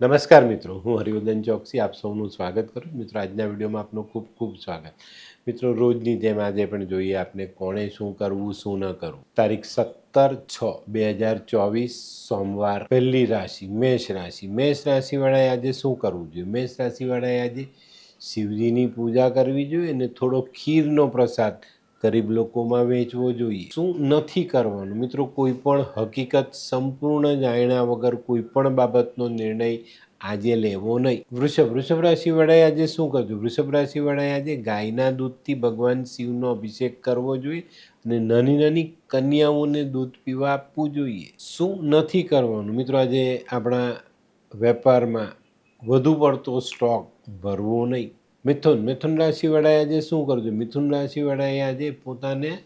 નમસ્કાર મિત્રો, હું હરિવર્ધન ચોકસી, આપ સૌનું સ્વાગત કરું. મિત્રો, આજના વિડીયોમાં આપનું ખૂબ ખૂબ સ્વાગત. મિત્રો, રોજની જેમ આજે પણ જોઈએ આપને કોણે શું કરવું, શું ન કરવું. તારીખ સત્તર છ બે હજાર ચોવીસ, સોમવાર, પહેલી રાશિ, મેષ રાશિ. મેષ રાશિવાળાએ આજે શું કરવું જોઈએ? મેષ રાશિવાળાએ આજે શિવજીની પૂજા કરવી જોઈએ અને થોડો ખીરનો પ્રસાદ ગરીબ લોકોમાં વેચવો જોઈએ. શું નથી કરવાનું? મિત્રો, કોઈ પણ હકીકત સંપૂર્ણ જાણ્યા વગર કોઈ પણ બાબતનો નિર્ણય આજે લેવો નહીં. વૃષભ વૃષભ રાશિ વડાએ આજે શું કરવું વૃષભ રાશિ વડાએ આજે ગાયના દૂધથી ભગવાન શિવનો અભિષેક કરવો જોઈએ અને નાની નાની કન્યાઓને દૂધ પીવા આપવું જોઈએ. શું નથી કરવાનું? મિત્રો, આજે આપણા વેપારમાં વધુ પડતો સ્ટોક ભરવો નહીં. મિથુન મિથુન રાશિવાળાએ આજે શું કરજો મિથુન રાશિવાળાએ આજે પોતાને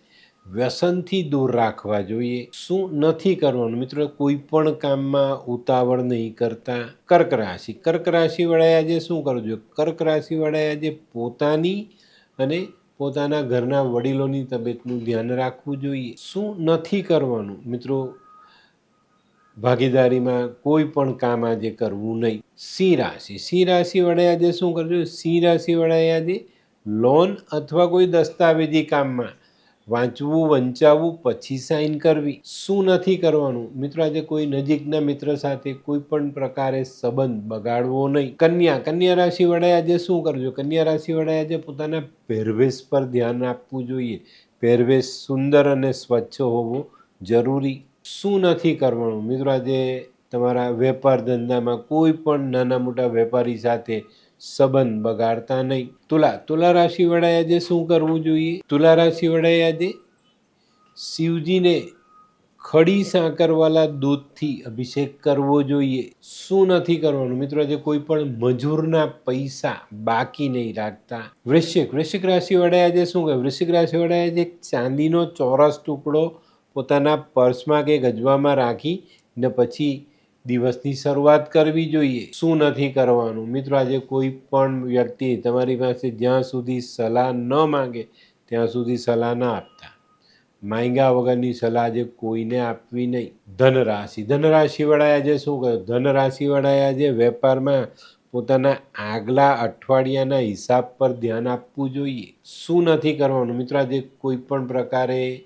વ્યસનથી દૂર રાખવા જોઈએ. શું નથી કરવાનું? મિત્રો, કોઈ પણ કામમાં ઉતાવળ નહીં કરતા કર્ક રાશિ. કર્ક રાશિવાળાએ આજે શું કરજો કર્ક રાશિવાળાએ આજે પોતાની અને પોતાના ઘરના વડીલોની તબિયતનું ધ્યાન રાખવું જોઈએ. શું નથી કરવાનું? મિત્રો ભાગીદારીમાં કોઈ પણ કામ આજે કરવું નહીં. સિંહ રાશિ. સિંહ રાશિ વડે આજે શું કરજો? સિંહ રાશિ વડે આજે લોન અથવા કોઈ દસ્તાવેજી કામમાં વાંચવું, વંચાવવું, પછી સાઇન કરવી. શું નથી કરવાનું? મિત્રો, આજે કોઈ નજીકના મિત્ર સાથે કોઈ પણ પ્રકારે સંબંધ બગાડવો નહીં. કન્યા. કન્યા રાશિ વડે આજે શું કરજો? કન્યા રાશિ વડે આજે પોતાના પહેરવેશ પર ધ્યાન આપવું જોઈએ. પહેરવેશ સુંદર અને સ્વચ્છ હોવો જરૂરી. શું નથી કરવાનું? મિત્રો, આજે તમારા વેપાર ધંધામાં કોઈ પણ નાના મોટા વેપારી સાથે સંબંધ બગાડતા નહીં. તુલા તુલા રાશિ વડાએ આજે શું કરવું જોઈએ? તુલા રાશિ વડાએ આજે શિવજીને ખડી સાકરવાળા દૂધથી અભિષેક કરવો જોઈએ. શું નથી કરવાનું? મિત્રો, આજે કોઈ પણ મજૂરના પૈસા બાકી નહીં રાખતા. વૃશ્ચિક વૃશ્ચિક રાશિ વડાએ આજે શું કહે વૃશ્ચિક રાશિ વડાએ આજે ચાંદીનો ચોરસ ટુકડો પોતાના પર્સમાં કે ગજવામાં રાખી ને પછી દિવસની શરૂઆત કરવી જોઈએ. શું નથી કરવાનું? મિત્રો, આજે કોઈ પણ વ્યક્તિ તમારી પાસે જ્યાં સુધી સલાહ ન માંગે, ત્યાં સુધી સલાહ ન આપતા. માંગ્યા વગરની સલાહ આજે કોઈને આપવી નહીં. ધનરાશિ. ધનરાશિવાળાએ આજે શું કહ્યું? ધનરાશિવાળાએ આજે વેપારમાં પોતાના આગલા અઠવાડિયાના હિસાબ પર ધ્યાન આપવું જોઈએ. શું નથી કરવાનું? મિત્રો, આજે કોઈ પણ પ્રકારે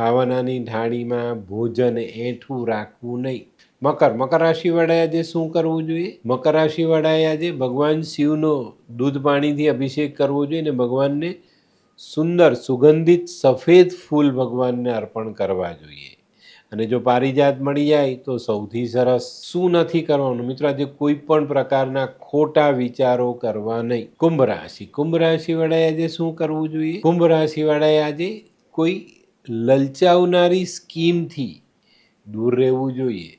ખાવાનાની ઢાળીમાં ભોજન એઠું રાખવું નહીં. મકર મકર રાશિવાળાએ આજે શું કરવું જોઈએ? મકર રાશિવાળાએ આજે ભગવાન શિવનો દૂધ પાણીથી અભિષેક કરવો જોઈએ અને ભગવાનને સુંદર, સુગંધિત, સફેદ ફૂલ ભગવાનને અર્પણ કરવા જોઈએ. અને જો પારિજાત મળી જાય તો સૌથી સરસ શું નથી કરવાનું? મિત્રો, આજે કોઈ પણ પ્રકારના ખોટા વિચારો કરવા નહીં. કુંભ રાશિ કુંભ રાશિ વડાએ આજે શું કરવું જોઈએ? કુંભ રાશિ વડાએ આજે કોઈ લલચાવનારી સ્કીમથી દૂર રહેવું જોઈએ.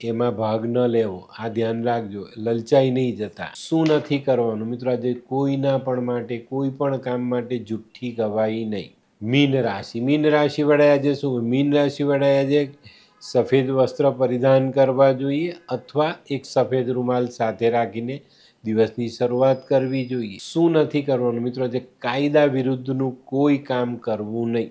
એમાં ભાગ ન લેવો. આ ધ્યાન રાખજો. લલચાઈ નહીં જતા. શું નથી કરવાનું? મિત્રો, આજે કોઈના પણ માટે, કોઈ પણ કામ માટે જુઠ્ઠી ગવાઈ નહીં. મીન રાશિ. મીન રાશિ વડે આજે શું મીન રાશિ વડે આજે સફેદ વસ્ત્ર પરિધાન કરવા જોઈએ અથવા એક સફેદ રૂમાલ સાથે રાખીને દિવસની શરૂઆત કરવી જોઈએ. શું નથી કરવાનું? મિત્રો, આજે કાયદા વિરુદ્ધનું કોઈ કામ કરવું નહીં.